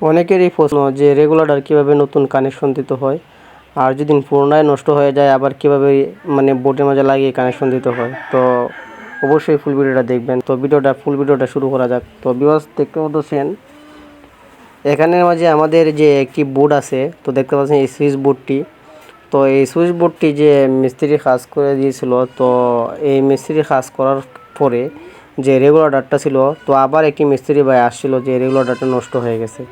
অনেকেরই প্রশ্ন যে রেগুলেটর কীভাবে নতুন কানেকশন দিতে হয়? আর যদি পুনরায় নষ্ট হয়ে যায়, আবার কীভাবে মানে বোর্ডের মাঝে লাগিয়ে কানেকশন দিতে হয়? তো অবশ্যই ফুল ভিডিওটা দেখবেন। তো ভিডিওটা ফুল ভিডিওটা শুরু করা যাক। তো বিবাস দেখতে পাচ্ছেন, এখানের মাঝে আমাদের যে একটি বোর্ড আছে, তো দেখতে পাচ্ছেন এই সুইচ বোর্ডটি তো এই সুইচ বোর্ডটি যে মিস্ত্রি কাজ করে দিয়েছিল, তো এই মিস্ত্রি কাজ করার পরে যে রেগুলেটরটা ছিল, তো আবার একটি মিস্ত্রি ভাই আসছিল যে রেগুলেটরটা নষ্ট হয়ে গেছে।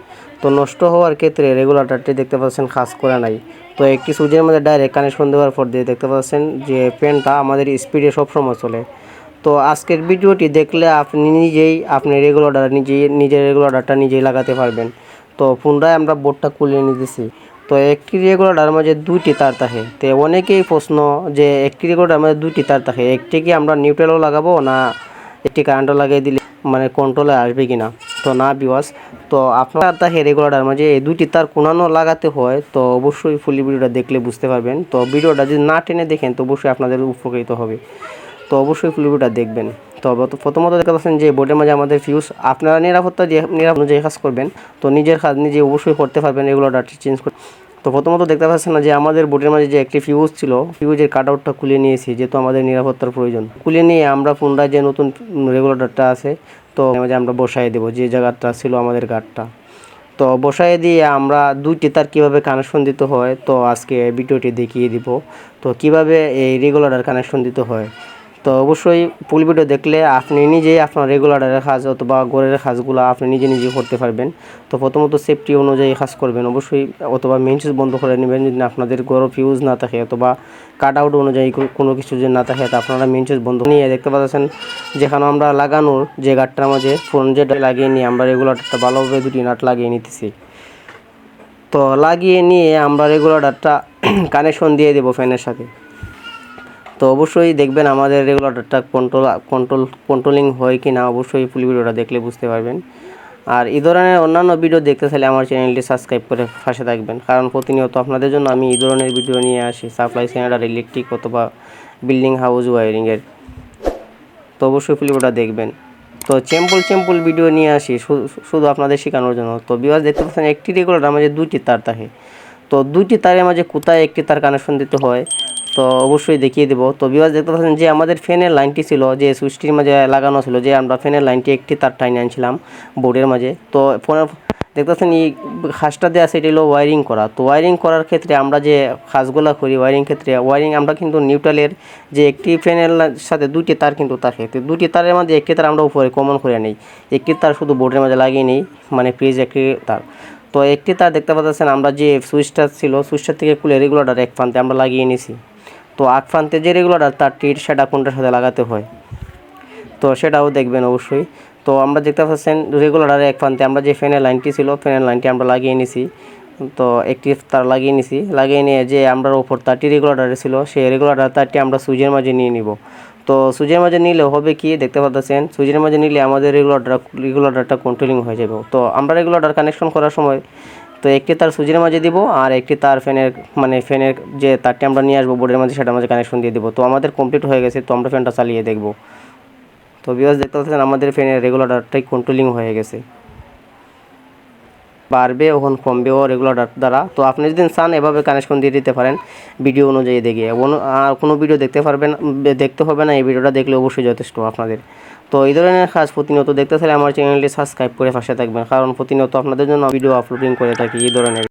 তো নষ্ট হওয়ার ক্ষেত্রে রেগুলেটরটি দেখতে পাচ্ছেন কাজ করে নাই। তো একটি সুইচের মধ্যে ডাইরেক্ট কানেকশন দেওয়ার পর দিয়ে দেখতে পাচ্ছেন যে ফ্যানটা আমাদের স্পিডে সবসময় চলে। তো আজকের ভিডিওটি দেখলে আপনি নিজেই, আপনি রেগুলেটর নিজেই, নিজের রেগুলেটরটা নিজেই লাগাতে পারবেন। তো পুনরায় আমরা বোর্ডটা খুলে নিতেছি। তো একটি রেগুলেটর মাঝে দুইটি তার থাকে। তো অনেকেই প্রশ্ন যে একটি রেগুলেটর মাঝে দুইটি তার থাকে। একটি কি আমরা নিউট্রালও লাগাবো না একটি কারেন্টও লাগিয়ে দিলে মানে কন্ট্রোলে আসবে কি না তো না বিওয়াস তো আপনার তাকে রেগুলার মাঝে এই দুইটি তার কোনানো লাগাতে হয়, তো অবশ্যই ফুলি ভিডিওটা দেখলে বুঝতে পারবেন। তো ভিডিওটা যদি না টেনে দেখেন, তো অবশ্যই আপনাদের উপকৃত হবে। তো অবশ্যই ফুল ভিডিওটা দেখবেন। তো প্রথমত দেখতে পাচ্ছেন যে বোর্ডের মাঝে আমাদের ফিউজ আপনারা নিরাপত্তা যে নিরাপদ অনুযায়ী কাজ করবেন, তো নিজের কাজ নিজে অবশ্যই করতে পারবেন এগুলো ডাটি চেঞ্জ করে তো প্রথমত দেখতে পাচ্ছেন না যে আমাদের বোর্ডের মাঝে যে একটি ফিউজ ছিল ফিউজের কাট আউটটা খুলে নিয়েছি, যেহেতু আমাদের নিরাপত্তার প্রয়োজন। খুলে নিয়ে আমরা পুনরায় যে নতুন রেগুলেটরটা আছে, তো মাঝে আমরা বসাই দেবো যে জায়গাটা ছিল আমাদের গার্ডটা তো বসায় দিয়ে আমরা দুইটি তার কীভাবে কানেকশন দিতে হয়, তো আজকে ভিডিওটি দেখিয়ে দিব। তো কীভাবে এই রেগুলেটর কানেকশন দিতে হয়? তো অবশ্যই ফুল ভিডিও দেখলে আপনি নিজেই আপনার রেগুলেটরের কাজ অথবা ঘরের কাজগুলো আপনি নিজে নিজে করতে পারবেন। তো প্রথমত সেফটি অনুযায়ী কাজ করবেন। অবশ্যই অথবা মেন সুইচ বন্ধ করে নেবেন যদি আপনাদের গরম ফিউজ না থাকে অথবা কাট আউট অনুযায়ী কোনো কিছু যদি না থাকে, তো আপনারা মেন সুইচ বন্ধ নিয়ে দেখতে পাচ্ছেন। যেখানে আমরা লাগানোর যে গাঠটার মাঝে ফোন যেটা লাগিয়ে নিয়ে আমরা রেগুলারটা ভালোভাবে দুটি নাট লাগিয়ে নিতেছি। তো লাগিয়ে নিয়ে আমরা রেগুলারটা কানেকশন দিয়ে দেবো ফ্যানের সাথে। তো অবশ্যই দেখবেন আমাদের রেগুলেটরটা কন্ট্রোল কন্ট্রোল কন্ট্রোলিং হয় কি না অবশ্যই ফুল ভিডিওটা দেখলে বুঝতে পারবেন। আর এই ধরনের অন্যান্য ভিডিও দেখতে চাইলে আমার চ্যানেলটি সাবস্ক্রাইব করে পাশে থাকবেন। কারণ প্রতিনিয়ত আপনাদের জন্য আমি এই ধরনের ভিডিও নিয়ে আসি। সাপ্লাই সেন্টার ইলেকট্রিক অথবা বিল্ডিং হাউস ওয়ারিংয়ের তো অবশ্যই ভিডিওটা দেখবেন। তো চেম্পল চেম্পল ভিডিও নিয়ে আসি। শুধু আপনাদের শেখানোর জন্য। তো বিবাস দেখতে পাচ্ছেন একটি রেগুলার আমাদের দুইটি তার থাকে। তো দুইটি তারের মাঝে কোথায় একটি তার কানেকশন দিতে হয়? তো অবশ্যই দেখিয়ে দেবো। তো বিবাস দেখতে পাচ্ছেন যে আমাদের ফ্যানের লাইনটি ছিল, যে সুইচটির মাঝে লাগানো ছিল, যে আমরা ফ্যানের লাইনটি একটি তার টাইনে আনছিলাম বোর্ডের মাঝে। তো ফোনের দেখতে পাচ্ছেন এই খাসটা দেওয়া সেটা হলো ওয়ারিং করা। তো ওয়ারিং করার ক্ষেত্রে আমরা যে খাসগুলো করি ওয়ারিং ক্ষেত্রে ওয়ারিং আমরা কিন্তু নিউট্রালের যে একটি ফ্যানের সাথে দুটি তার কিন্তু থাকে তো দুটি তারের মধ্যে একটি তার আমরা উপরে কমন করে নিই। একটি তার শুধু বোর্ডের মাঝে লাগিয়ে নিই মানে প্রিজ একটি তার। তো একটি তার দেখতে পাচ্ছেন, আমরা যে সুইচটা ছিল সুইচটা থেকে খুলে রেগুলেটর এক প্রান্তে আমরা লাগিয়ে নিছি। তো আগ প্রান্তে যে রেগুলেটর তারটির সেটা কোনটার সাথে লাগাতে হয়? তো সেটাও দেখবেন অবশ্যই। তো আমরা দেখতে পাচ্ছেন রেগুলার এক প্রান্তে আমরা যে ফ্যানের লাইনটি ছিল ফ্যানের লাইনটি আমরা লাগিয়ে নিছি। তো একটি তার লাগিয়ে নিছি। লাগিয়ে নিয়ে যে আমরা ওপর তারটি রেগুলেটারে ছিল, সেই রেগুলার তারটি আমরা সুইচের মাঝে নিয়ে নিব। তো সুইচের মাঝে নিলে হবে কি? দেখতে পাচ্ছেন সুইচের মাঝে নিলে আমাদের রেগুলেটর রেগুলারটা কন্ট্রোলিং হয়ে যাবে। তো আমরা রেগুলেটর কানেকশন করার সময় তো একটি তার সুজির মাঝে দিব আর একটি তার ফ্যানের মানে ফ্যানের যে তারটি আমরা নিয়ে আসব বোর্ডের মাঝে সেটার মাঝে কানেকশন দিয়ে দেবো। তো আমাদের কমপ্লিট হয়ে গেছে, তো আমরা ফ্যানটা চালিয়ে দেখব। তো বিকজ দেখতে পাচ্ছেন আমাদের ফ্যানের রেগুলেটরটাই কন্ট্রোলিং হয়ে গেছে। বাড়বে, ওখান কমবে ও রেগুলার দ্বারা। তো আপনি যদি চান এভাবে কানেকশন দিয়ে দিতে পারেন ভিডিও অনুযায়ী দেখে। আর কোনো ভিডিও দেখতে পারবেন, দেখতে হবে না, এই ভিডিওটা দেখলে অবশ্যই যথেষ্ট আপনাদের। তো এই ধরনের কাজ প্রতিনিয়ত দেখতে চাইলে আমার চ্যানেলটি সাবস্ক্রাইব করে পাশে থাকবেন। কারণ প্রতিনিয়ত আপনাদের জন্য ভিডিও আপলোডিং করে থাকি এই ধরনের।